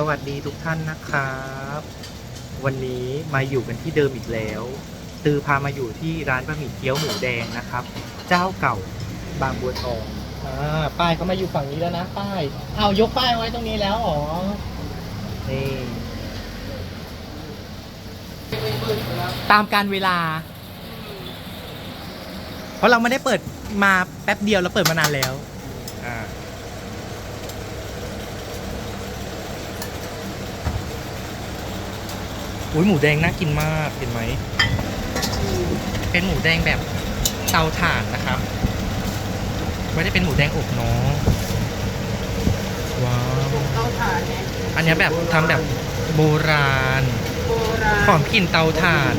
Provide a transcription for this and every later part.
สวัสดีทุกท่านนะครับ วันนี้มาอยู่กันที่เดิมอีกแล้ว ตือพามาอยู่ที่ร้านบะหมี่เกี๊ยวหมูแดงนะครับ เจ้าเก่าบางบัวทองอ่าป้ายเขามาอยู่ฝั่งนี้แล้วนะป้ายเอายกป้ายไว้ตรงนี้แล้วอ๋อนี่ตามการเวลา เพราะเราไม่ได้เปิดมาแป๊บเดียวเราเปิดมานานแล้ว อุ้ยหมูแดงน่ากินมากเห็นไหม เป็นหมูแดงแบบเตาถ่านนะครับ ไม่ได้เป็นหมูแดงอบเน้องว้าว เตาถ่านไงอันเนี้ยแบบทำแบบโบราณ โบราณหอมกลิ่นเตาถ่าน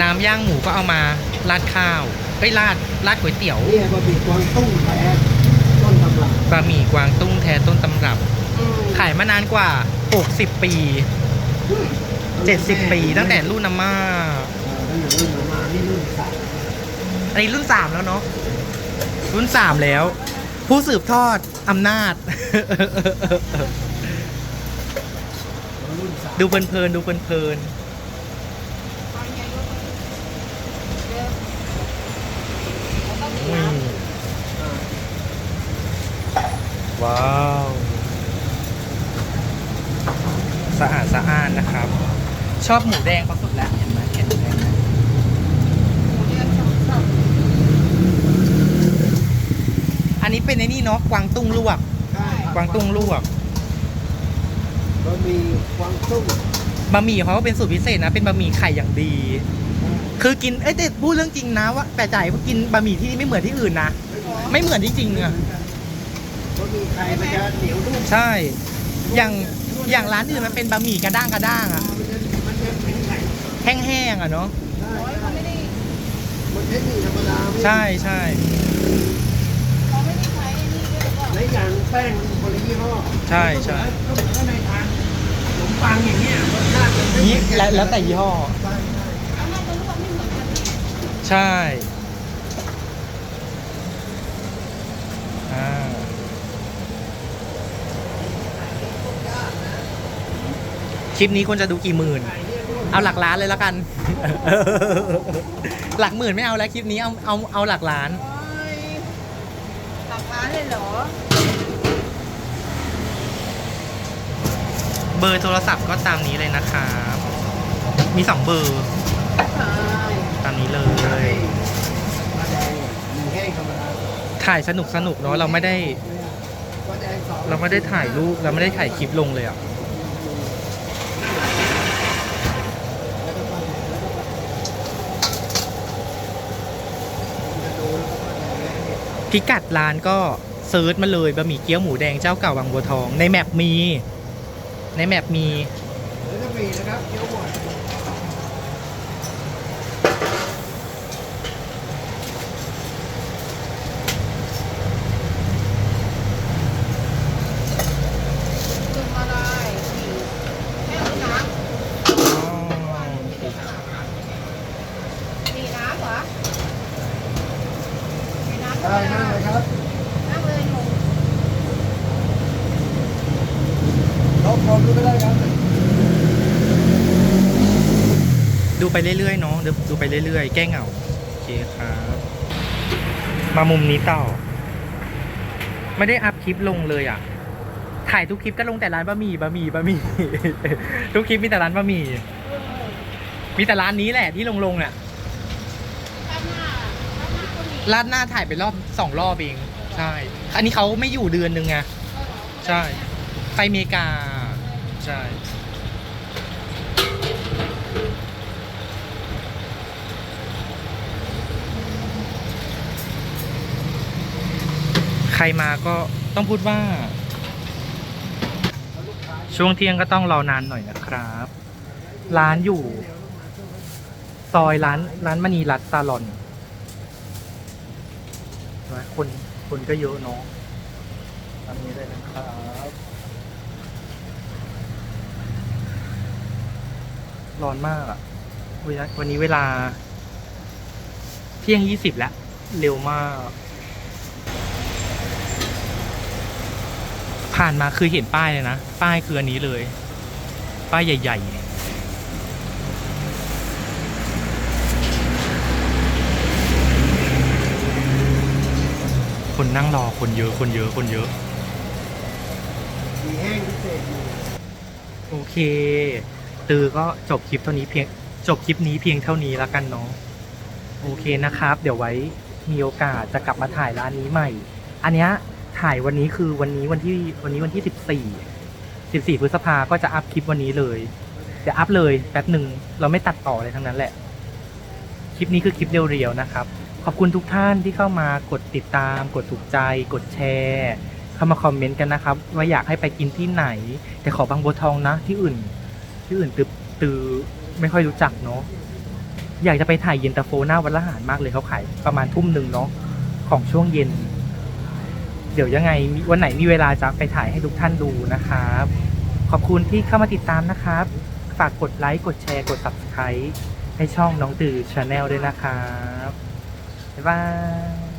น้ำย่างหมูก็เอามาราดข้าวเอ้ยราดราดก๋วยเตี๋ยวนี่บะหมี่กวางตุ้งแท้ต้นตำรับบะหมี่กวางตุ้งแท้ต้นตำรับ อืมขายมานานกว่า 60 ปี 70ปีตั้งแต่รุ่นอาม่าออตั้งแต่รุ่นมามานี่รุ่นสามอันนี้รุ่น3แล้วเนาะรุ่น3แล้ว ผู้สืบทอดอำนาจ รุ่นสามดูเพลินๆดูเพลินๆอุ้ยว้าว สะอาดสะอ้านนะครับ ชอบหมูแดงเขาสุดแล้วเห็นไหมเห็นหมูแดงไหมอันนี้เป็นไอ้นี่เนาะกวางตุ้งลวก ใช่กวางตุ้งลวกบะหมี่กวางตุ้งบะหมี่เขาก็เป็นสูตรพิเศษนะ เป็นบะหมี่ไข่อย่างดี คือกินเอ้ยแต่พูดเรื่องจริงนะว่าแต่ใจว่ากินบะหมี่ที่นี่ไม่เหมือนที่อื่นนะไม่เหมือนจริงๆอะบะหมี่ไข่มันจะเหนียวนุ่มใช่อย่างอย่างร้านอื่นมันเป็นบะหมี่กระด้างกระด้างอะมันจะมันจะแข็ง แข็งแห้งๆอะเนาะใช่มันเทคนิคธรรมดาไม่ใช่ใช่ในอย่างแป้งมันคนละยี่ห้อใช่ใช่ก็เหมือนกับในทานขนมปังอย่างเงี้ยรสชาติมันไม่นี่แล้วแล้วแต่ยี่ห้อ ใช่ใช่ใช่อ่าคลิปนี้ควรจะดูกี่หมื่น เอาหลักล้านเลยแล้วกัน หลักหมื่นไม่เอาแล้วคลิปนี้เอาเอาเอาหลักล้านหลักร้านเลยเหรอ เบอร์โทรศัพท์ก็ตามนี้เลยนะครับมีสองเบอร์ใช่ตามนี้เลยปลาแดงหมูแห้งธรรมดาถ่ายสนุกสนุกเนาะเราไม่ได้ปลาแดงสองเราไม่ได้ถ่ายรูปเราไม่ได้ถ่ายคลิปลงเลยอะ แล้วก็ปลาแดงแล้วก็ปลาแดงจะดูแล้วก็ปลาแดงแล้วเนี่ย พิกัดร้านก็เซิร์ชมาเลยบะหมี่เกี๊ยวหมูแดงเจ้าเก่าบางบัวทอง ในแมปมี ในแมปมีแล้วก็มีนะครับเกี๊ยวหมด จุ่มอะไรแม่เอาน้ำมีน้ำเหรอมีน้ำ ได้นั่งเลยครับนั่งเลยหนูลองลองดูก็ได้ครับดูไปเรื่อยๆเนาะเดี๋ยวดูไปเรื่อยๆ แก้เหงาโอเคครับ มามุมนี้ต่อ ไม่ได้อัพคลิปลงเลยอะ ถ่ายทุกคลิปก็ลงแต่ร้านบะหมี่บะหมี่บะหมี่ ทุกคลิปมีแต่ร้านบะหมี่ มีแต่ร้านนี้แหละที่ลงลงๆเนี่ย ข้างหน้าข้าง หน้าก็มีร้านหน้าถ่ายไปรอบสองรอบเอง ใช่ อันนี้เขาไม่อยู่เดือนนึงไงใช่ ไปอเมริกา ใช่ใครมาก็ต้องพูดว่า ช่วงเที่ยงก็ต้องรอนานหน่อยนะครับ ร้านอยู่ ซอยร้านร้านมณีรัตน์ซาลอน คนคนก็เยอะเนาะทำนี้ได้นะครับร้อนมากอะเวลาวันนี้เวลา เที่ยงยี่สิบแล้ว เร็วมาก ผ่านมาคือเห็นป้ายเลยนะ ป้ายคืออันนี้เลย ป้ายใหญ่ ๆ คนนั่งรอคนเยอะคนเยอะคนเยอะ มีแห้งพิเศษอยู่โอเค ตือก็จบคลิปเท่านี้เพียงจบคลิปนี้เพียงเท่านี้แล้วกันเนาะโอเคนะครับ เดี๋ยวไว้มีโอกาสจะกลับมาถ่ายร้านนี้ใหม่ อันเนี้ยถ่ายวันนี้คือวันนี้วันที่วันนี้วันที่สิบสี่สิบสี่พฤษภาก็จะอัพคลิปวันนี้เลย เดี๋ยวอัพเลยแป๊บหนึ่งเราไม่ตัดต่อเลยทั้งนั้นแหละ คลิปนี้คือคลิปเรียวๆนะครับ ขอบคุณทุกท่านที่เข้ามากดติดตาม กดถูกใจ กดแชร์ เข้ามาคอมเมนต์กันนะครับ ว่าอยากให้ไปกินที่ไหน แต่ขอบางบัวทองนะ ที่อื่น ที่อื่นตือตือไม่ค่อยรู้จักเนาะอยากจะไปถ่ายเย็นตาโฟหน้าวัดละหารมากเลยเขาขายประมาณทุ่มหนึ่งเนาะของช่วงเย็น เดี๋ยวยังไงวันไหนมีเวลาจะไปถ่ายให้ทุกท่านดูนะครับ ขอบคุณที่เข้ามาติดตามนะครับ ฝากกดไลค์กดแชร์กด subscribe ให้ช่องน้องตือชาแนลด้วยนะครับ บ๊ายบาย